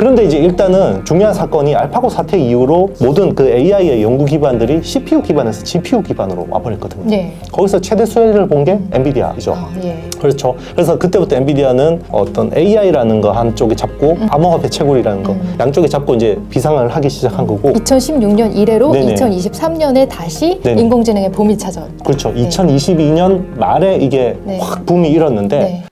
그런데 이제 일단은 중요한 사건이 알파고 사태 이후로 모든 그 AI의 연구 기반들이 CPU 기반에서 GPU 기반으로 와버렸거든요. 네. 거기서 최대 수혜를 본 게 엔비디아이죠. 아, 예. 그렇죠. 그래서 그때부터 엔비디아는 어떤 AI라는 거 한쪽에 잡고 음. 암호화 배채굴이라는 거 양쪽에 잡고 이제 비상을 하기 시작한 거고 2016년 이래로 네네. 2023년에 다시 네네. 인공지능의 봄이 찾아왔. 그렇죠. 2022년 말에 이게 네. 확 붐이 일었는데 네.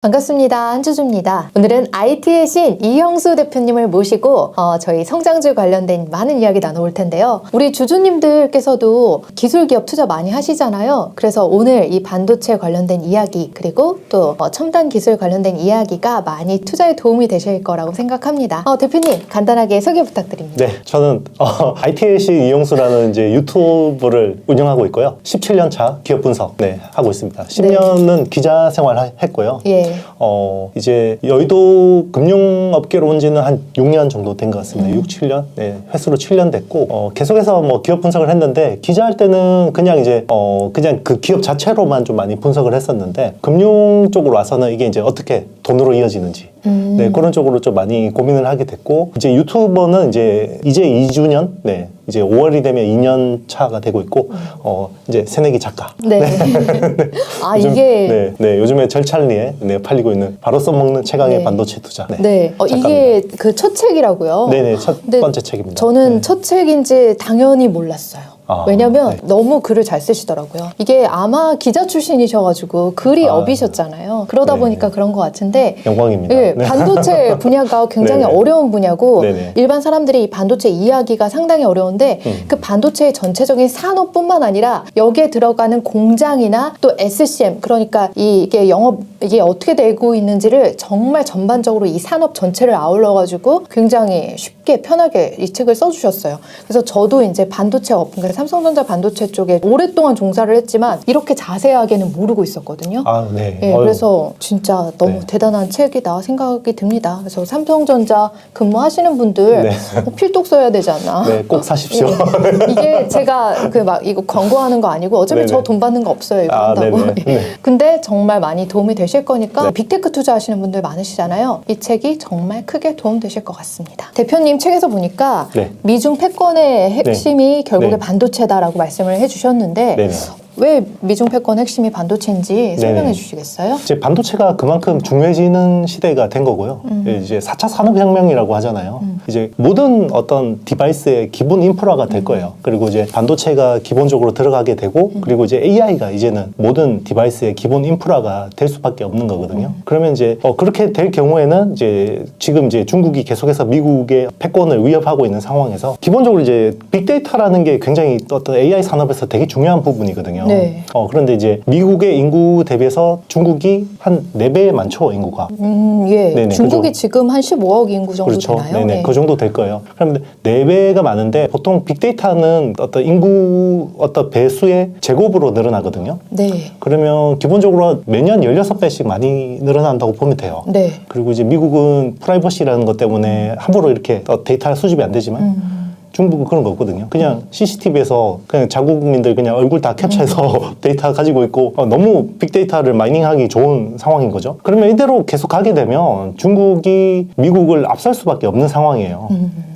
반갑습니다. 한주주입니다. 오늘은 IT의 신 이형수 대표님을 모시고 어, 저희 성장주 관련된 많은 이야기 나눠볼 텐데요. 우리 주주님들께서도 기술 기업 투자 많이 하시잖아요. 그래서 오늘 이 반도체 관련된 이야기 그리고 또 어, 첨단 기술 관련된 이야기가 많이 투자에 도움이 되실 거라고 생각합니다. 어, 대표님 간단하게 소개 부탁드립니다. 네, 저는 어, ITLC 이용수라는 이제 유튜브를 운영하고 있고요. 17년 차 기업 분석 네, 하고 있습니다. 10년은 기자 생활 하- 했고요. 예. 어, 이제 여의도 금융업계로 온 지는 한 6년 정도 된 것 같습니다. 음. 6, 7년? 네, 횟수로 7년 됐고, 어, 계속해서 뭐 기업 분석을 했는데, 기자할 때는 그냥 이제, 어, 그냥 그 기업 자체로만 좀 많이 분석을 했었는데, 금융 쪽으로 와서는 이게 이제 어떻게 돈으로 이어지는지, 음. 네, 그런 쪽으로 좀 많이 고민을 하게 됐고, 이제 유튜버는 이제, 이제 2주년? 네, 이제 5월이 되면 2년 차가 되고 있고, 어, 이제 새내기 작가. 네. 아 요즘- 이게 네, 네, 요즘에 절찬리에 네, 팔리고 있는 바로 써먹는 최강의 네. 반도체 투자. 네. 네. 어, 이게 그첫 책이라고요. 네네, 첫 근데 번째 책입니다. 저는 네. 첫 책인지 당연히 몰랐어요. 아, 왜냐면 네. 너무 글을 잘 쓰시더라고요. 이게 아마 기자 출신이셔가지고 글이 아, 업이셨잖아요. 그러다 네. 보니까 그런 것 같은데 영광입니다. 예, 네. 반도체 분야가 굉장히 네네. 어려운 분야고 네네. 일반 사람들이 이 반도체 이해하기가 상당히 어려운데 음. 그 반도체의 전체적인 산업뿐만 아니라 여기에 들어가는 공장이나 또 SCM 그러니까 이- 이게 영업 이게 어떻게 되고 있는지를 정말 전반적으로 이 산업 전체를 아울러 가지고 굉장히 쉽게 편하게 이 책을 써주셨어요. 그래서 저도 이제 반도체 업 그러니까 삼성전자 반도체 쪽에 오랫동안 종사를 했지만 이렇게 자세하게는 모르고 있었거든요. 아, 네. 예, 그래서 진짜 너무 네. 대단한 책이다 생각이 듭니다. 그래서 삼성전자 근무하시는 분들 네. 어, 필독 써야 되지 않나? 네, 꼭 사십시오. 예. 이게 제가 그 막 이거 광고하는 거 아니고 어차피. 저 돈 받는 거 없어요 이거 아, 한다고. 네네. 네. 근데 정말 많이 도움이 되실 거니까 네. 빅테크 투자하시는 분들 많으시잖아요. 이 책이 정말 크게 도움 되실 것 같습니다. 대표님 책에서 보니까 네. 미중 패권의 핵심이 결국에 네. 반도체다라고 말씀을 해주셨는데 네네. 왜 미중 패권 핵심이 반도체인지 설명해 네네. 주시겠어요? 이제 반도체가 그만큼 중요해지는 시대가 된 거고요. 음. 이제 4차 산업혁명이라고 하잖아요. 이제 모든 어떤 디바이스의 기본 인프라가 음. 될 거예요. 그리고 이제 반도체가 기본적으로 들어가게 되고, 음. 그리고 이제 AI가 이제는 모든 디바이스의 기본 인프라가 될 수밖에 없는 거거든요. 음. 그러면 이제 어, 그렇게 될 경우에는 이제 지금 이제 중국이 계속해서 미국의 패권을 위협하고 있는 상황에서 기본적으로 이제 빅데이터라는 게 굉장히 어떤 AI 산업에서 되게 중요한 부분이거든요. 네. 어, 그런데 이제 미국의 인구 대비해서 중국이 한 네배 많죠, 인구가. 음, 예. 네네, 중국이 그죠. 지금 한 15억 인구 정도 그렇죠. 되나요? 네네. 네. 그 정도 될 거예요. 그런데 네배가 많은데 보통 빅데이터는 어떤 인구 어떤 배수의 제곱으로 늘어나거든요. 네. 그러면 기본적으로 매년 16배씩 많이 늘어난다고 보면 돼요. 네. 그리고 이제 미국은 프라이버시라는 것 때문에 함부로 이렇게 어, 데이터 수집이 안 되지만 음. 중국은 그런 거 없거든요. 그냥 CCTV에서 그냥 자국민들 그냥 얼굴 다 캡처해서 데이터 가지고 있고 어, 너무 빅데이터를 마이닝하기 좋은 상황인 거죠. 그러면 이대로 계속 가게 되면 중국이 미국을 앞설 수밖에 없는 상황이에요.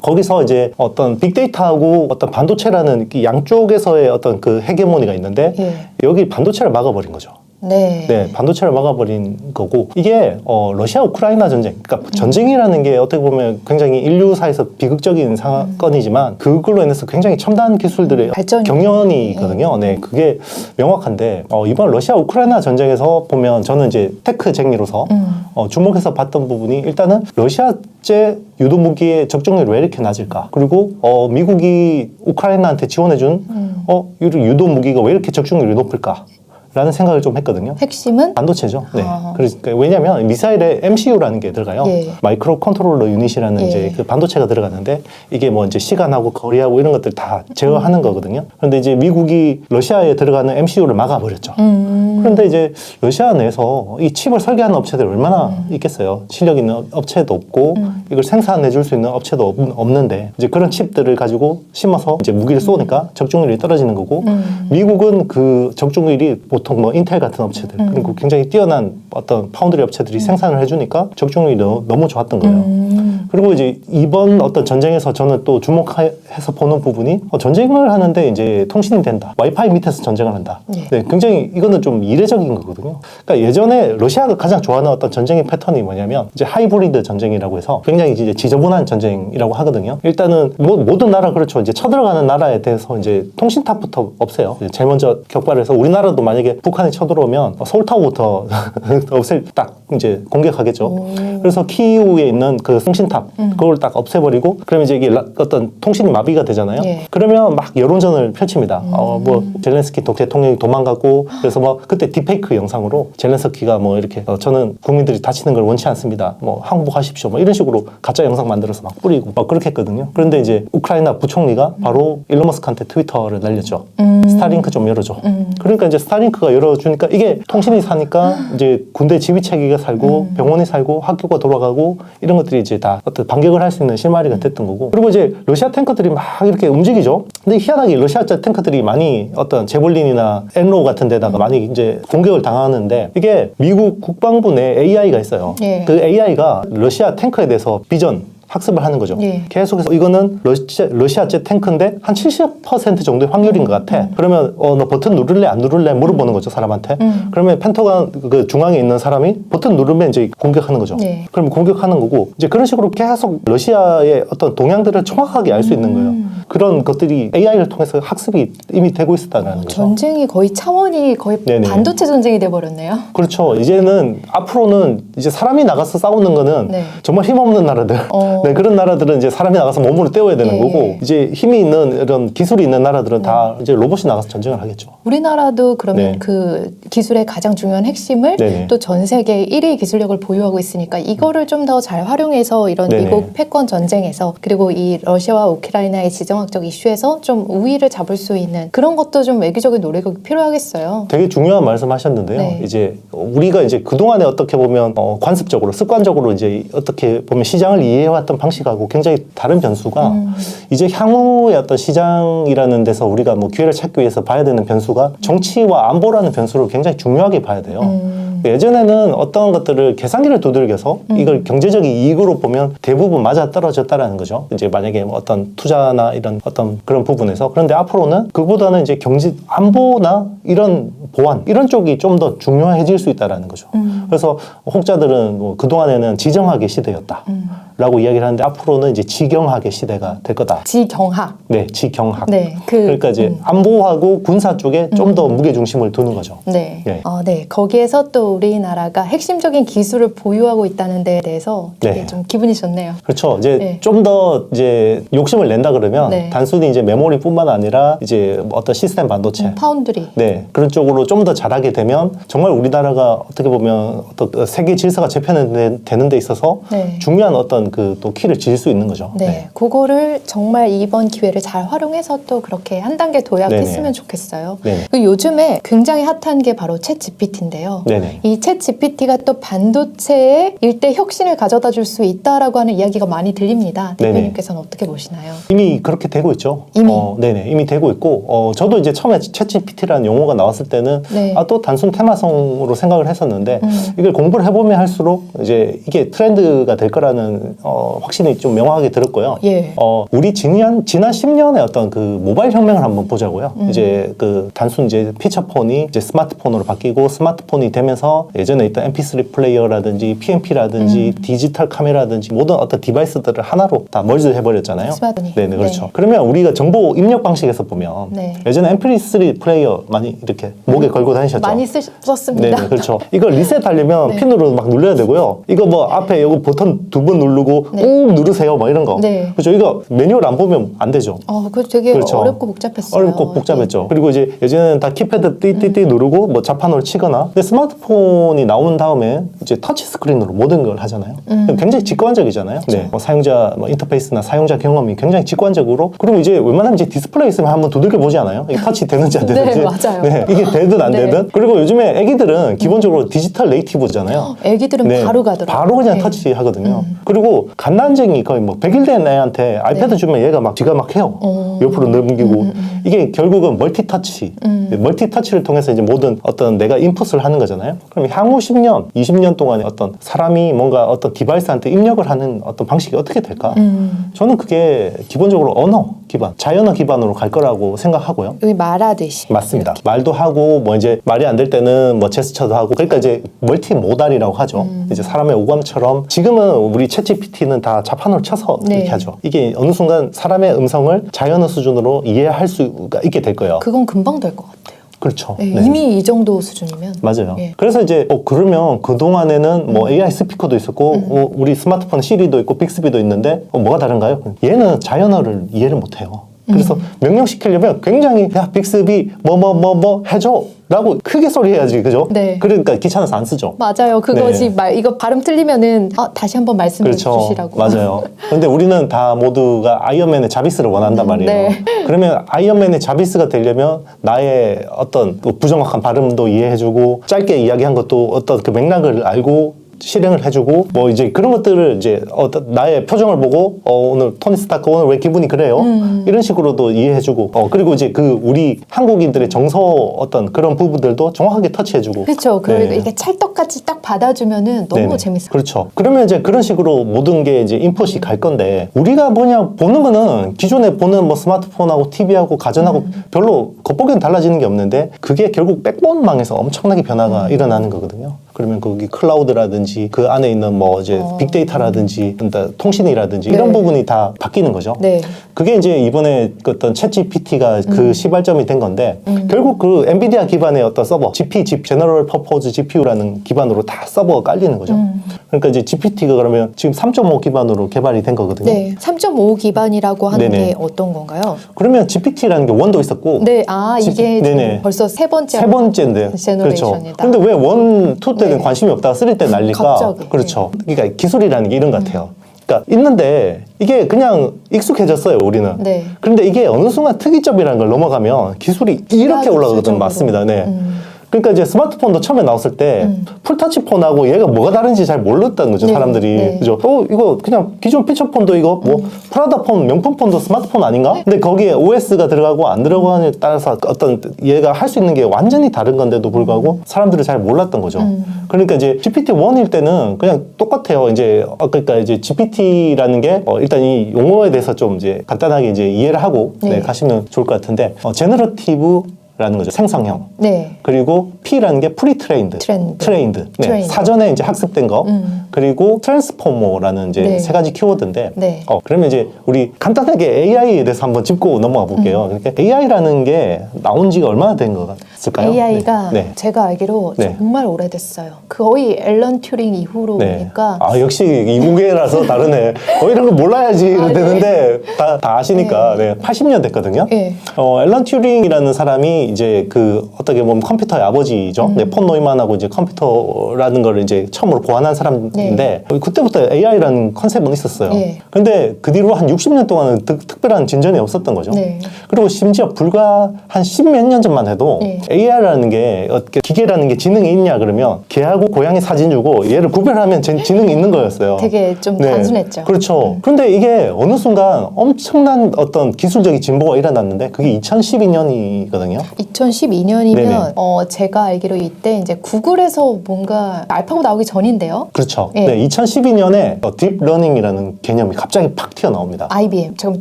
거기서 이제 어떤 빅데이터하고 어떤 반도체라는 이 양쪽에서의 어떤 그 헤게모니가 있는데 예. 여기 반도체를 막아버린 거죠. 네. 네, 반도체를 막아버린 거고 이게 어, 러시아 우크라이나 전쟁, 그러니까 전쟁이라는 게 어떻게 보면 굉장히 인류사에서 비극적인 사건이지만 그걸로 인해서 굉장히 첨단 기술들의 발전이- 경연이거든요. 네, 그게 명확한데 어, 이번 러시아 우크라이나 전쟁에서 보면 저는 이제 테크쟁이로서 음. 어, 주목해서 봤던 부분이 일단은 러시아제 유도 무기의 적정률이 왜 이렇게 낮을까? 그리고 어, 미국이 우크라이나한테 지원해준 음. 어, 이 유도 무기가 왜 이렇게 적중률이 높을까? 라는 생각을 좀 했거든요. 핵심은 반도체죠. 네. 아. 그러니까 왜냐하면 미사일에 MCU라는 게 들어가요. 예. 마이크로 컨트롤러 유닛이라는 예. 이제 그 반도체가 들어가는데 이게 뭐 이제 시간하고 거리하고 이런 것들 다 제어하는 거거든요. 그런데 이제 미국이 러시아에 들어가는 MCU를 막아버렸죠. 음. 그런데 이제 러시아 내에서 이 칩을 설계하는 업체들이 얼마나 음. 있겠어요. 실력 있는 업체도 없고 이걸 생산해 줄 수 있는 업체도 없, 없는데 이제 그런 칩들을 가지고 심어서 이제 무기를 쏘니까 적중률이 떨어지는 거고 음. 미국은 그 적중률이 보통 보통 뭐 인텔 같은 업체들 음. 그리고 굉장히 뛰어난 어떤 파운드리 업체들이 생산을 해주니까 적중률이 너- 너무 좋았던 거예요. 음. 그리고 이제 이번 어떤 전쟁에서 저는 또 주목 해서 보는 부분이 어, 전쟁을 하는데 이제 통신이 된다. 와이파이 밑에서 전쟁을 한다. 예. 네, 굉장히 이거는 좀 이례적인 거거든요. 그러니까 예전에 러시아가 가장 좋아하는 어떤 전쟁의 패턴이 뭐냐면 이제 하이브리드 전쟁이라고 해서 굉장히 이제 지저분한 전쟁이라고 하거든요. 일단은 모, 모든 나라 그렇죠. 이제 쳐들어가는 나라에 대해서 이제 통신탑부터 없애요. 제일 먼저 격발해서 우리나라도 만약에 북한이 쳐들어오면 서울타워부터 없앨 딱 이제 공격하겠죠. 그래서 키이우에 있는 그 통신탑 그걸 딱 없애버리고 그러면 이제 이게 라- 어떤 통신이 마비가 되잖아요. 예. 그러면 막 여론전을 펼칩니다. 어, 뭐 젤렌스키 도- 대통령이 도망가고 그래서 뭐 그때 디페이크 영상으로 젤렌스키가 뭐 이렇게 어, 저는 국민들이 다치는 걸 원치 않습니다. 뭐 항복하십시오. 뭐 이런 식으로 가짜 영상 만들어서 막 뿌리고 막 그렇게 했거든요. 그런데 이제 우크라이나 부총리가 바로 일론 머스크한테 트위터를 날렸죠. 스타링크 좀 열어줘. 그러니까 이제 스타링크가 열어주니까 이게 통신이 사니까 이제 군대 지휘 체계가 살고 병원이 살고 학교가 돌아가고 이런 것들이 이제 다 어떤 반격을 할 수 있는 실마리가 됐던 거고 그리고 이제 러시아 탱커들이 막 이렇게 움직이죠. 근데 희한하게 러시아 탱커들이 많이 어떤 제볼린이나 엔로 같은 데다가 많이 이제 공격을 당하는데 이게 미국 국방부 내 AI가 있어요. 예. 그 AI가 러시아 탱커에 대해서 비전 학습을 하는 거죠. 예. 계속해서 이거는 러시아, 러시아제 탱크인데 한 70% 정도의 확률인 것 같아. 그러면 어, 너 버튼 누를래 안 누를래 물어보는 거죠 사람한테. 음. 그러면 펜터건 그 중앙에 있는 사람이 버튼 누르면 이제 공격하는 거죠. 네. 그럼 공격하는 거고 이제 그런 식으로 계속 러시아의 어떤 동향들을 정확하게 알수 있는 거예요. 음. 그런 것들이 AI를 통해서 학습이 이미 되고 있었다는 거죠. 전쟁이 거의 차원이 거의 네네. 반도체 전쟁이 돼 버렸네요. 그렇죠. 이제는 앞으로는 이제 사람이 나가서 싸우는 거는 네. 정말 힘없는 나라들. 어. 네, 그런 나라들은 이제 사람이 나가서 몸으로 때워야 되는 예, 거고 예. 이제 힘이 있는 이런 기술이 있는 나라들은 다 이제 로봇이 나가서 전쟁을 하겠죠. 우리나라도 그러면 네. 그 기술의 가장 중요한 핵심을 네네. 또 전 세계 1위 기술력을 보유하고 있으니까 이거를 좀 더 잘 활용해서 이런 네네. 미국 패권 전쟁에서 그리고 이 러시아와 우크라이나의 지정학적 이슈에서 좀 우위를 잡을 수 있는 그런 것도 좀 외교적인 노력이 필요하겠어요. 되게 중요한 말씀하셨는데요. 네. 이제 우리가 이제 그 동안에 어떻게 보면 어, 관습적으로 습관적으로 이제 어떻게 보면 시장을 이해해 왔던 방식하고 굉장히 다른 변수가 음. 이제 향후의 어떤 시장이라는 데서 우리가 뭐 기회를 찾기 위해서 봐야 되는 변수가 정치와 안보라는 변수를 굉장히 중요하게 봐야 돼요. 음. 예전에는 어떤 것들을 계산기를 두들겨서 이걸 경제적인 이익으로 보면 대부분 맞아 떨어졌다라는 거죠. 이제 만약에 뭐 어떤 투자나 이런 어떤 그런 부분에서 그런데 앞으로는 그보다는 이제 경제 안보나 이런 보안 이런 쪽이 좀 더 중요해질 수 있다라는 거죠. 음. 그래서 혹자들은 뭐 그동안에는 지정학의 시대였다. 음. 라고 이야기를 하는데 앞으로는 이제 지경학의 시대가 될 거다. 지경학. 네, 지경학. 네, 그, 그러니까 이제 음. 안보하고 군사 쪽에 좀 더 무게 중심을 두는 거죠. 네. 네. 어, 네. 거기에서 또 우리나라가 핵심적인 기술을 보유하고 있다는 데에 대해서 되게 네. 좀 기분이 좋네요. 그렇죠. 이제 네. 좀 더 이제 욕심을 낸다 그러면 네. 단순히 이제 메모리뿐만 아니라 이제 뭐 어떤 시스템 반도체 음, 파운드리. 네 그런 쪽으로 좀 더 잘하게 되면 정말 우리나라가 어떻게 보면 어떤 세계 질서가 재편되는 데 있어서 네. 중요한 어떤 그 또 키를 질수 있는 거죠. 네, 그거를 정말 이번 기회를 잘 활용해서 또 그렇게 한 단계 도약했으면 네네. 좋겠어요. 네네. 그 요즘에 굉장히 핫한 게 바로 챗 GPT인데요. 네네. 이챗 GPT가 또 반도체에 일대 혁신을 가져다 줄 수 있다라고 하는 이야기가 많이 들립니다. 네네. 대표님께서는 어떻게 보시나요? 이미 그렇게 되고 있죠. 이미? 어, 네네. 이미 되고 있고, 어, 저도 이제 처음에 챗GPT라는 용어가 나왔을 때는, 네. 아, 또 단순 테마성으로 생각을 했었는데, 음. 이걸 공부를 해보면 할수록, 이제 이게 트렌드가 될 거라는, 어, 확신이 좀 명확하게 들었고요. 예. 어, 우리 지난, 지난 10년의 어떤 그 모바일 혁명을 한번 보자고요. 음. 이제 그 단순 이제 피처폰이 이제 스마트폰으로 바뀌고, 스마트폰이 되면서 예전에 있던 MP3 플레이어라든지, PMP라든지, 음. 디지털 카메라든지, 모든 어떤 디바이스들을 하나로 다 멀지 해버렸잖아요. 스마트폰이. 네네 그렇죠. 네. 그러면 우리가 정보 입력 방식에서 보면 네. 예전에 MP3 플레이어 많이 이렇게 목에 걸고 다니셨죠. 많이 쓰, 썼습니다. 네네 그렇죠. 이거 리셋하려면 네. 핀으로 막 눌러야 되고요. 이거 뭐 앞에 여기 버튼 두 번 누르 고 네. 꾹 누르세요. 뭐 이런 거. 네. 그렇죠. 이거 매뉴얼 안 보면 안 되죠. 어, 그거 되게 그렇죠. 어렵고 복잡했어요. 어렵고 복잡했죠. 그리고 이제 예전에는 다 키패드 음. 띠띠띠 누르고 뭐 자판으로 치거나. 근데 스마트폰이 나온 다음에 이제 터치 스크린으로 모든 걸 하잖아요. 음. 굉장히 직관적이잖아요. 네. 뭐 사용자 뭐 인터페이스나 사용자 경험이 굉장히 직관적으로. 그리고 이제 웬만하면 이제 디스플레이 있으면 한번 두들겨 보지 않아요? 이게 터치 되는지 안 네, 되는지. 맞아요. 네, 이게 되든 안 네. 되든. 그리고 요즘에 애기들은 기본적으로 디지털 네이티브잖아요. 애기들은 네, 바로 가더라고요. 바로 그냥 네. 터치하거든요. 그리고 그리고 갓난쟁이 거의 뭐 100일 된 애한테 아이패드 주면 얘가 막 지가 막 해요. 네. 어. 옆으로 넘기고 이게 결국은 멀티터치. 음. 멀티터치를 통해서 이제 모든 어떤 내가 인풋을 하는 거잖아요. 그럼 향후 10년, 20년 동안에 어떤 사람이 뭔가 어떤 디바이스한테 입력을 하는 어떤 방식이 어떻게 될까? 음. 저는 그게 기본적으로 언어 기반, 자연어 기반으로 갈 거라고 생각하고요. 여기 말하듯이. 맞습니다. 말도 하고 뭐 이제 말이 안 될 때는 뭐 제스처도 하고 그러니까 이제 멀티 모달이라고 하죠. 음. 이제 사람의 오감처럼 지금은 우리 챗GPT는 다 자판으로 쳐서 네. 이렇게 하죠. 이게 어느 순간 사람의 음성을 자연어 수준으로 이해할 수가 있게 될 거예요. 그건 금방 될 것 같아요. 그렇죠. 네, 네. 이미 이 정도 수준이면. 맞아요. 예. 그래서 이제 어 그러면 그 동안에는 뭐 음. AI 스피커도 있었고 어, 우리 스마트폰 시리도 있고 빅스비도 있는데 어, 뭐가 다른가요? 얘는 자연어를 이해를 못해요. 그래서 음. 명령시키려면 굉장히 야 빅스비 뭐 뭐 뭐 뭐 해줘 라고 크게 소리해야지 그죠? 네. 그러니까 귀찮아서 안 쓰죠. 맞아요. 그것이 네. 말 이거 발음 틀리면은 아, 다시 한번 말씀해 그렇죠. 주시라고. 맞아요. 근데 우리는 다 모두가 아이언맨의 자비스를 원한단 말이에요. 네. 그러면 아이언맨의 자비스가 되려면 나의 어떤 그 부정확한 발음도 이해해주고 짧게 이야기한 것도 어떤 그 맥락을 알고 실행을 해주고 뭐 이제 그런 것들을 이제 어떤 나의 표정을 보고 어 오늘 토니 스타크 오늘 왜 기분이 그래요 음. 이런 식으로도 이해해주고 어 그리고 이제 그 우리 한국인들의 정서 어떤 그런 부분들도 정확하게 터치해주고 그렇죠. 그리고 네. 이게 찰떡같이 딱 받아주면은 너무 네네. 재밌어요. 그렇죠. 그러면 이제 그런 식으로 모든 게 이제 인풋이 갈 건데 우리가 뭐냐 보는 거는 기존에 보는 뭐 스마트폰하고 TV하고 가전하고 음. 별로 겉보기는 달라지는 게 없는데 그게 결국 백본망에서 엄청나게 변화가 음. 일어나는 거거든요. 그러면 거기 클라우드라든지 그 안에 있는 뭐 이제 어. 빅데이터라든지 그러니까 통신이라든지 이런 네. 부분이 다 바뀌는 거죠. 네. 그게 이제 이번에 그 어떤 챗 GPT가 그 시발점이 된 건데 음. 결국 그 엔비디아 기반의 어떤 서버 GP, G, 제너럴 퍼포즈 GPU라는 기반으로 다 서버가 깔리는 거죠. 음. 그러니까 이제 GPT가 그러면 지금 3.5 기반으로 개발이 된 거거든요. 네. 3.5 기반이라고 하는 네네. 게 어떤 건가요? 그러면 GPT라는 게 원도 있었고 네. 아, 지- 이게 네네. 벌써 세 번째. 세 번째인데 그렇죠. 제너레이션이다. 근데 왜 원, 투 때는 네. 관심이 없다가 쓰리 때 난리 까 갑자기. 그렇죠. 그러니까 기술이라는 게 이런 것 같아요. 그러니까 있는데 이게 그냥 익숙해졌어요 우리는. 네. 그런데 이게 어느 순간 특이점이라는 걸 넘어가면 기술이 이렇게. 올라가거든요. 맞습니다. 네. 음. 그러니까 이제 스마트폰도 처음에 나왔을 때 음. 풀터치 폰하고 얘가 뭐가 다른지 잘 몰랐다는 거죠 네, 사람들이 네. 그죠? 어 이거 그냥 기존 피처폰도 이거 뭐 프라다 폰 명품 폰도 스마트폰 아닌가? 근데 거기에 OS가 들어가고 안 들어가냐에 따라서 어떤 얘가 할 수 있는 게 완전히 다른 건데도 불구하고 사람들이 잘 몰랐던 거죠. 음. 그러니까 이제 GPT 1일 때는 그냥 똑같아요. 이제 어, 그러니까 이제 GPT라는 게 어, 일단 이 용어에 대해서 좀 이제 간단하게 이제 이해를 하고 네. 네, 가시면 좋을 것 같은데 어, 제너러티브 라는 거죠. 생성형. 네. 그리고 P라는 게 프리트레인드. 트렌드. 트레인드. 네. 트레인드. 사전에 이제 학습된 거. 음. 그리고 트랜스포머라는 이제 네. 세 가지 키워드인데. 네. 어, 그러면 이제 우리 간단하게 AI에 대해서 한번 짚고 넘어가 볼게요. 음. 그러니까 AI라는 게 나온 지가 얼마나 된 것 같 을까요? AI가 네. 네. 제가 알기로 네. 정말 오래됐어요. 거의 앨런 튜링 이후로 네. 보니까 아, 역시 이국계라서 다르네. 어, 이런 거 몰라야지 아, 네. 되는데 다, 다 아시니까. 네. 80년 됐거든요. 네. 어, 앨런 튜링이라는 사람이 이제 그 어떻게 보면 컴퓨터의 아버지죠. 음. 네, 폰 노이만하고 이제 컴퓨터라는 걸 이제 처음으로 고안한 사람인데 네. 그때부터 AI라는 컨셉은 있었어요. 네. 근데 그 뒤로 한 60년 동안은 특, 특별한 진전이 없었던 거죠. 네. 그리고 심지어 불과 한 십 몇 년 전만 해도 네. AI라는 게 어떻게 기계라는 게 지능이 있냐 그러면 개하고 고양이 사진 주고 얘를 구별하면 제 지능이 있는 거였어요. 되게 좀 단순했죠. 그렇죠. 그런데 이게 어느 순간 엄청난 어떤 기술적인 진보가 일어났는데 그게 2012년이거든요. 2012년이면 네네. 어, 제가 알기로 이때 이제 구글에서 뭔가 알파고 나오기 전인데요. 그렇죠. 네. 네, 2012년에 딥러닝이라는 개념이 갑자기 팍 튀어나옵니다. IBM 지금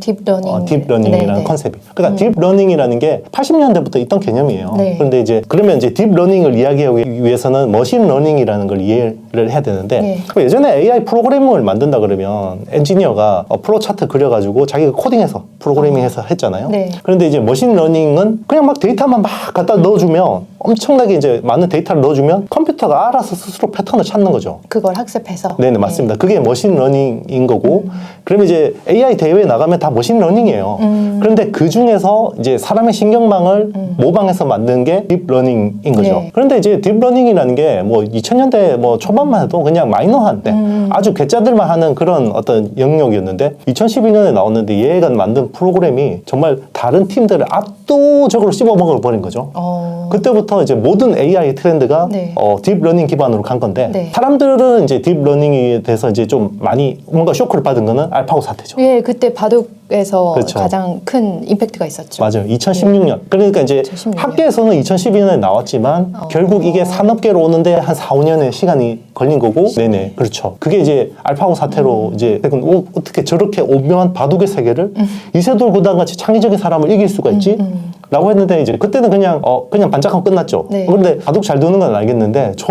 딥러닝. 어, 딥러닝이라는 네, 네. 컨셉이. 그러니까 딥러닝이라는 게 80년대부터 있던 개념이에요. 네. 그런데 이제 그러면 이제 딥러닝을 이야기하기 위해서는 머신러닝이라는 걸 이해를 해야 되는데 네. 그럼 예전에 AI 프로그래밍을 만든다 그러면 엔지니어가 어, 플로 차트 그려가지고 자기가 코딩해서 프로그래밍해서 했잖아요. 네. 그런데 이제 머신러닝은 그냥 막 데이터만 막 갖다 넣어주면 엄청나게 이제 많은 데이터를 넣어주면 컴퓨터가 알아서 스스로 패턴을 찾는 거죠. 그걸 학습해서. 네네 맞습니다. 그게 머신러닝인 거고 그러면 이제 AI 대회에 나가면 다 머신러닝이에요. 음. 그런데 그 중에서 이제 사람의 신경망을 모방해서 만든 게 딥러닝인 거죠. 네. 그런데 이제 딥러닝이라는 게 뭐 2000년대 뭐 초반만 해도 그냥 마이너한 때 음. 아주 괴짜들만 하는 그런 어떤 영역이었는데 2012년에 나왔는데 얘가 만든 프로그램이 정말 다른 팀들을 압도적으로 씹어먹어 버린 거죠. 어. 그때부터 그때부터 이제 모든 AI 트렌드가 네. 어, 딥러닝 기반으로 간 건데 네. 사람들은 이제 딥러닝에 대해서 이제 좀 많이 뭔가 쇼크를 받은 거는 알파고 사태죠. 예, 그때 바둑에서 그렇죠. 가장 큰 임팩트가 있었죠. 맞아요. 2016년. 그러니까 이제 2016년. 학계에서는 2012년에 나왔지만 어. 결국 이게 산업계로 오는데 한 4, 5년의 시간이 걸린 거고. 네네. 그렇죠. 그게 이제 알파고 사태로 음. 이제 오- 어떻게 저렇게 오묘한 바둑의 세계를 음. 이세돌 구단 같이 창의적인 사람을 이길 수가 있지? 라고 했는데 이제 그때는 그냥 어 그냥 반짝하고 끝났죠. 네. 그런데 바둑 잘 두는 건 알겠는데 저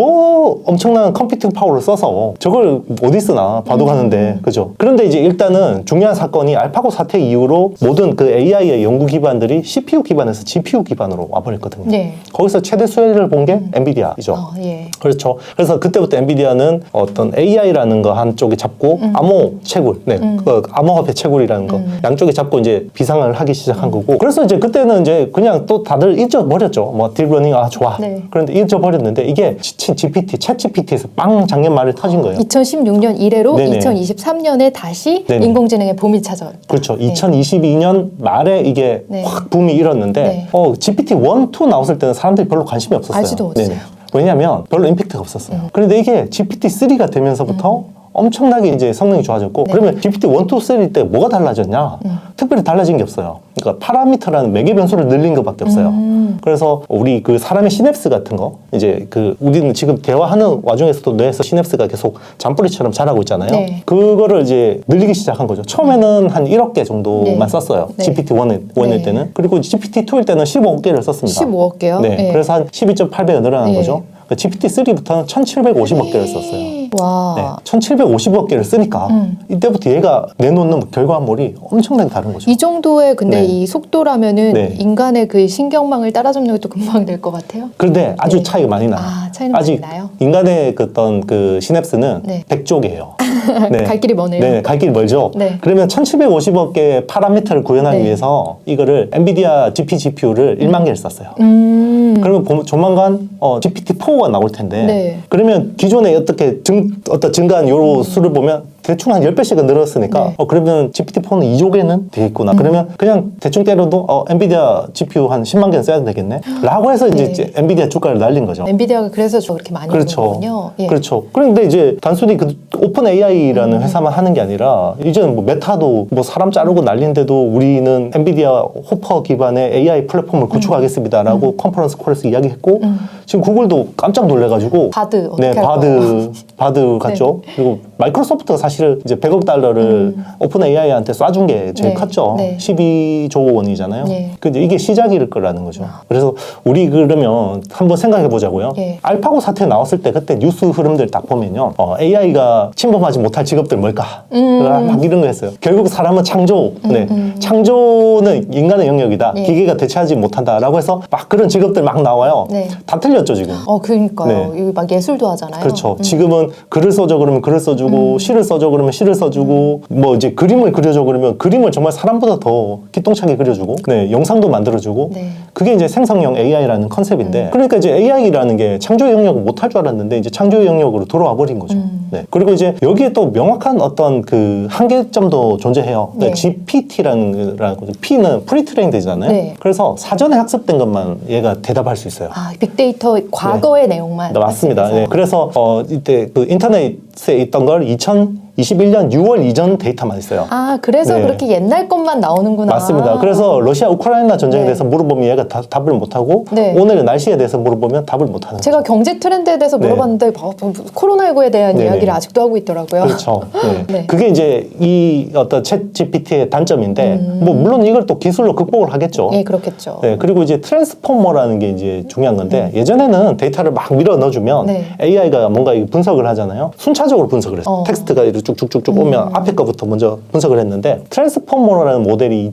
엄청난 컴퓨팅 파워를 써서 저걸 어디 쓰나 바둑 음. 하는데 그죠? 그런데 이제 일단은 중요한 사건이 알파고 사태 이후로 모든 그 AI의 연구 기반들이 CPU 기반에서 GPU 기반으로 와버렸거든요. 네. 거기서 최대 수혜를 본 게 엔비디아이죠. 어, 예. 그렇죠. 그래서 그때부터 엔비디아는 어떤 AI라는 거 한쪽에 잡고 음. 암호 채굴, 네, 그 암호화폐 채굴이라는 거 음. 양쪽에 잡고 이제 비상을 하기 시작한 거고. 그래서 이제 그때는 이제 그냥 또 다들 잊어버렸죠. 뭐 딥러닝 아 좋아. 네. 그런데 잊어버렸는데 이게 치- GPT, 챗 GPT에서 빵 작년 말에 터진 거예요. 2016년 이래로 네네. 2023년에 다시 네네. 인공지능의 봄이 찾아왔다. 그렇죠. 네. 2022년 말에 이게 네. 확 붐이 일었는데 네. 어, GPT 1, 2 나왔을 때는 사람들이 별로 관심이 없었어요. 알지도 못했어요. 음. 왜냐하면 별로 임팩트가 없었어요. 그런데 이게 GPT 3가 되면서부터 엄청나게 이제 성능이 좋아졌고 네. 그러면 GPT 1, 2, 3 때 뭐가 달라졌냐? 음. 특별히 달라진 게 없어요. 그러니까 파라미터라는 매개 변수를 늘린 것밖에 없어요. 음. 그래서 우리 그 사람의 시냅스 같은 거 이제 그 우리는 지금 대화하는 와중에서도 뇌에서 시냅스가 계속 잠뿌리처럼 자라고 있잖아요. 네. 그거를 이제 늘리기 시작한 거죠. 처음에는 한 1억 개 정도만 네. 썼어요. 네. GPT 1일, 원일 네. 때는. 그리고 GPT 2일 때는 15억 개를 썼습니다. 15억 개요? 네. 네. 그래서 한 12.8배가 늘어난 네. 거죠. GPT 3부터는 1750억 개를 썼어요. 와. 네. 1750억 개를 쓰니까 음. 이때부터 얘가 내놓는 결과물이 엄청나게 다른 거죠. 이 정도의 근데 네. 이 속도라면은 네. 인간의 그 신경망을 따라잡는 것도 금방 될 것 같아요. 그런데 아주 네. 차이가 많이 나요. 아, 차이는 아직 많이 나요? 인간의 그 어떤 그 시냅스는 네. 100쪽이에요. 갈 길이 머네요. 네, 갈 길이 멀죠. 네. 그러면 1750억 개의 파라미터를 구현하기 네. 위해서 이거를 엔비디아 GP GPU를 1만 개를 썼어요. 음. 그러면 보- 조만간 어, GPT-4가 나올 텐데 네. 그러면 기존에 어떻게 증, 어떤 증가한 요 수를 보면 대충 한 10배씩은 늘었으니까 네. 음. 어, 그러면 GPT-4는 2조 개는 되겠구나. 그러면 그냥 대충 때려도 어, 엔비디아 GPU 한 10만 개는 써야 되겠네. 라고 해서 이제, 네. 이제 엔비디아 주가를 날린 거죠. 엔비디아가 그래서 그렇게 많이 그렇죠. 오르는군요. 예. 그렇죠. 그런데 이제 단순히 그 오픈 AI라는 음. 회사만 하는 게 아니라 이제는 뭐 메타도 뭐 사람 자르고 날린데도 우리는 엔비디아 호퍼 기반의 AI 플랫폼을 음. 구축하겠습니다라고 컨퍼런스 콜에서 이야기했고 지금 구글도 깜짝 놀래가지고 바드 어떻게 네, 할 바드, 거예요? 네. 바드 같죠. 그리고 마이크로소프트가 사실 이제 100억 달러를 오픈 AI한테 쏴준 게 제일 음. 네, 컸죠. 네. 12조 원이잖아요. 네. 근데 이게 시작일 거라는 거죠. 그래서 우리 그러면 한번 생각해 보자고요. 예. 알파고 사태 나왔을 때 그때 뉴스 흐름들 딱 보면요. 어, AI가 침범하지 못할 직업들 뭘까? 음. 막 이런 거 했어요. 결국 사람은 창조. 네. 창조는 인간의 영역이다. 예. 기계가 대체하지 못한다라고 해서 막 그런 직업들 막 나와요. 네. 다 틀렸죠, 지금. 어, 그러니까요. 네. 막 예술도 하잖아요. 그렇죠. 음. 지금은 글을 써줘 그러면 글을 써주고 시를 써줘 그러면 시를 써주고 뭐 이제 그림을 그려줘 그러면 그림을 정말 사람보다 더 기똥차게 그려주고 네 영상도 만들어주고 네. 그게 이제 생성형 AI라는 컨셉인데 그러니까 이제 AI라는 게 창조 영역을 못할 줄 알았는데 이제 창조 영역으로 돌아와 버린 거죠. 네. 그리고 이제 여기에 또 명확한 어떤 그 한계점도 존재해요. 네. GPT라는 거죠. P는 프리트레인 되잖아요. 네. 그래서 사전에 학습된 것만 얘가 대답할 수 있어요. 아, 빅데이터 과거의 내용만 네, 맞습니다. 네, 그래서 어, 이때 그 인터넷에 있던 걸 2021년 6월 이전 데이터만 있어요. 아, 그래서 네. 그렇게 옛날 것만 나오는구나. 맞습니다. 그래서 러시아 우크라이나 전쟁에 네. 대해서 물어보면 얘가 다- 답을 못 하고 네. 오늘의 날씨에 대해서 물어보면 답을 못 하는 거죠. 제가 경제 트렌드에 대해서 네. 물어봤는데 뭐, 뭐, 코로나19에 대한 네네. 이야기를 아직도 하고 있더라고요. 그렇죠. 네. 네. 그게 이제 이 어떤 챗 GPT의 단점인데 뭐 물론 이걸 또 기술로 극복을 하겠죠. 음. 예, 그렇겠죠. 네, 그리고 이제 트랜스포머라는 게 이제 중요한 건데 예전에는 데이터를 막 밀어 넣어주면 네. AI가 뭔가 이 분석을 하잖아요. 순차적으로 분석을 했어요. 어. 음. 텍스트가 이렇게 쭉쭉쭉쭉 오면 앞에 거부터 먼저 분석을 했는데 트랜스포머라는 모델이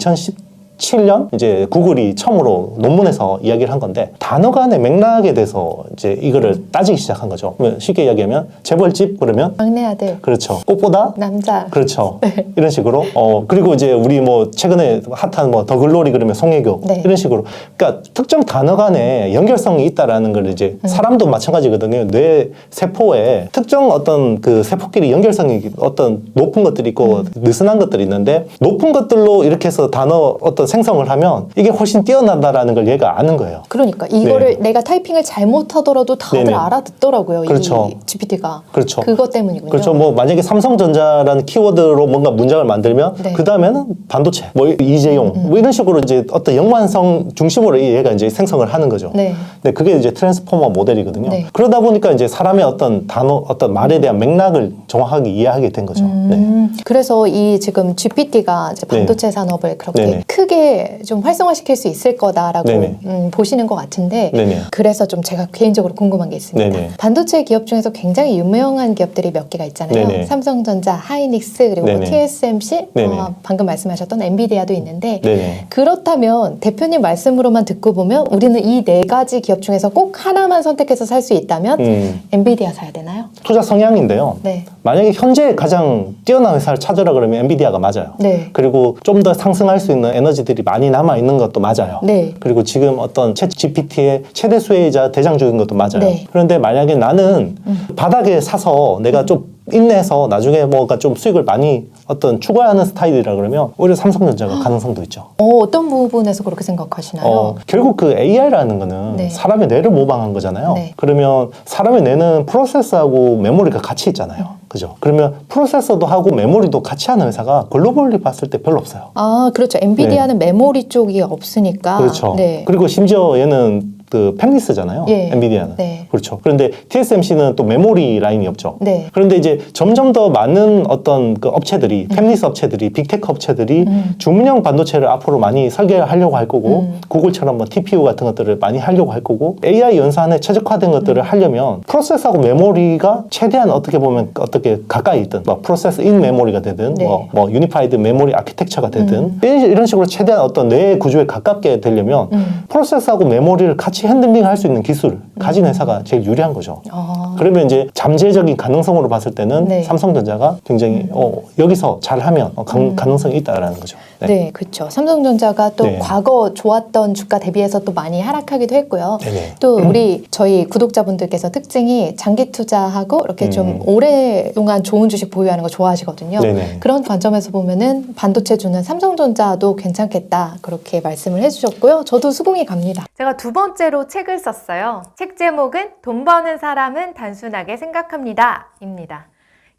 2017년 이제 구글이 처음으로 논문에서 이야기를 한 건데 단어 간의 맥락에 대해서 이제 이거를 따지기 시작한 거죠. 쉽게 이야기하면 재벌집 그러면 막내 아들, 그렇죠. 꽃보다 남자. 그렇죠. 네. 이런 식으로. 어, 그리고 이제 우리 뭐 최근에 핫한 뭐 더 글로리 그러면 송혜교. 네. 이런 식으로. 그러니까 특정 단어 간에 연결성이 있다라는 걸 이제 음. 사람도 마찬가지거든요. 뇌 세포에 특정 어떤 그 세포끼리 연결성이 어떤 높은 것들이 있고 음. 느슨한 것들이 있는데 높은 것들로 이렇게 해서 단어 어떤 생성을 하면 이게 훨씬 뛰어나다라는 걸 얘가 아는 거예요. 그러니까 이거를 내가 타이핑을 잘못하더라도 다들 네. 네네. 알아듣더라고요. 그렇죠. 이 GPT가. 그렇죠. 그것 때문이군요. 그렇죠. 뭐 만약에 삼성전자라는 키워드로 뭔가 문장을 만들면 네. 음, 그 다음에는 반도체, 뭐 이재용, 뭐 이런 식으로 이제 어떤 연관성 중심으로 얘가 이제 생성을 하는 거죠. 네. 네, 그게 이제 트랜스포머 모델이거든요. 네. 그러다 보니까 이제 사람의 어떤 단어, 어떤 말에 대한 맥락을 정확하게 이해하게 된 거죠. 네. 음, 그래서 이 지금 GPT가 이제 네. 반도체 산업을 그렇게 네네. 크게 좀 활성화시킬 수 있을 거다라고. 음, 보시는 것 같은데 네네. 그래서 좀 제가 개인적으로 궁금한 게 있습니다. 네네. 반도체 기업 중에서 굉장히 유명한 기업들이 몇 개가 있잖아요. 네네. 삼성전자, 하이닉스 그리고 네네. TSMC, 네네. 어, 방금 말씀하셨던 엔비디아도 있는데 네네. 그렇다면 대표님 말씀으로만 듣고 보면 우리는 이 네 가지 기업 중에서 꼭 하나만 선택해서 살 수 있다면 음, 엔비디아 사야 되나요? 투자 성향인데요. 네. 만약에 현재 가장 뛰어난 회사를 찾으라 그러면 엔비디아가 맞아요. 네. 그리고 좀 더 상승할 수 있는 에너지 들이 많이 남아 있는 것도 맞아요. 네. 그리고 지금 어떤 챗 GPT의 최대 수혜이자 대장 주인 것도 맞아요. 네. 그런데 만약에 나는 바닥에 사서 내가 좀 인내해서 나중에 뭐가 좀 수익을 많이 어떤 추구하는 스타일이라 그러면 오히려 삼성전자가 가능성도 있죠. 어, 어떤 부분에서 그렇게 생각하시나요? 어, 결국 그 AI라는 거는 네. 사람의 뇌를 모방한 거잖아요. 네. 그러면 사람의 뇌는 프로세서하고 메모리가 같이 있잖아요. 그죠? 그러면 프로세서도 하고 메모리도 같이 하는 회사가 글로벌리 봤을 때 별로 없어요. 아, 그렇죠. 엔비디아는 메모리 쪽이 없으니까. 네. 그렇죠. 네. 그리고 심지어 얘는 그 펜리스잖아요. 예. 엔비디아는. 네. 그렇죠. 그런데 TSMC는 또 메모리 라인이 없죠. 네. 그런데 이제 점점 더 많은 어떤 그 업체들이 펜리스 업체들이 빅테크 업체들이 음. 주문형 반도체를 앞으로 많이 설계하려고 할 거고 음. 구글처럼 뭐 TPU 같은 것들을 많이 하려고 할 거고 AI 연산에 최적화된 것들을 음. 하려면 프로세서하고 메모리가 최대한 어떻게 보면 어떻게 가까이 있든 뭐 프로세서 인 메모리가 되든 네. 뭐, 뭐 유니파이드 메모리 아키텍처가 되든 음. 이- 이런 식으로 최대한 어떤 뇌 구조에 가깝게 되려면 음. 프로세서하고 메모리를 같이 핸들링 할 수 있는 기술을 가진 회사가 제일 유리한 거죠. 아, 그러면 이제 잠재적인 가능성으로 봤을 때는 네. 삼성전자가 굉장히 어, 여기서 잘하면 어, 가, 음. 가능성이 있다라는 거죠. 네. 그렇죠. 삼성전자가 또 네. 과거 좋았던 주가 대비해서 또 많이 하락하기도 했고요. 네네. 또 우리 저희 구독자분들께서 특징이 장기 투자하고 이렇게 좀 음. 오랫동안 좋은 주식 보유하는 거 좋아하시거든요. 네네. 그런 관점에서 보면은 반도체주는 삼성전자도 괜찮겠다 그렇게 말씀을 해주셨고요. 저도 수긍이 갑니다. 제가 두 번째 로 책을 썼어요. 책 제목은 돈 버는 사람은 단순하게 생각합니다. 입니다.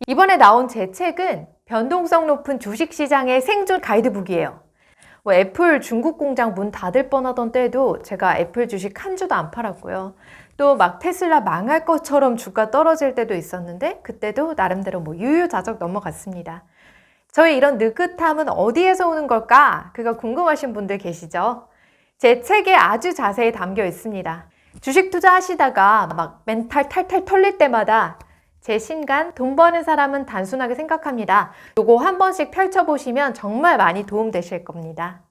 이번에 나온 제 책은 변동성 높은 주식시장의 생존 가이드북이에요. 뭐 애플 중국 공장 문 닫을 뻔하던 때도 제가 애플 주식 한 주도 안 팔았고요. 또 막 테슬라 망할 것처럼 주가 떨어질 때도 있었는데 그때도 나름대로 뭐 유유자적 넘어갔습니다. 저의 이런 느긋함은 어디에서 오는 걸까? 그거 궁금하신 분들 계시죠? 제 책에 아주 자세히 담겨 있습니다. 주식 투자하시다가 막 멘탈 탈탈 털릴 때마다 제 신간 돈 버는 사람은 단순하게 생각합니다. 요거 한 번씩 펼쳐보시면 정말 많이 도움 되실 겁니다.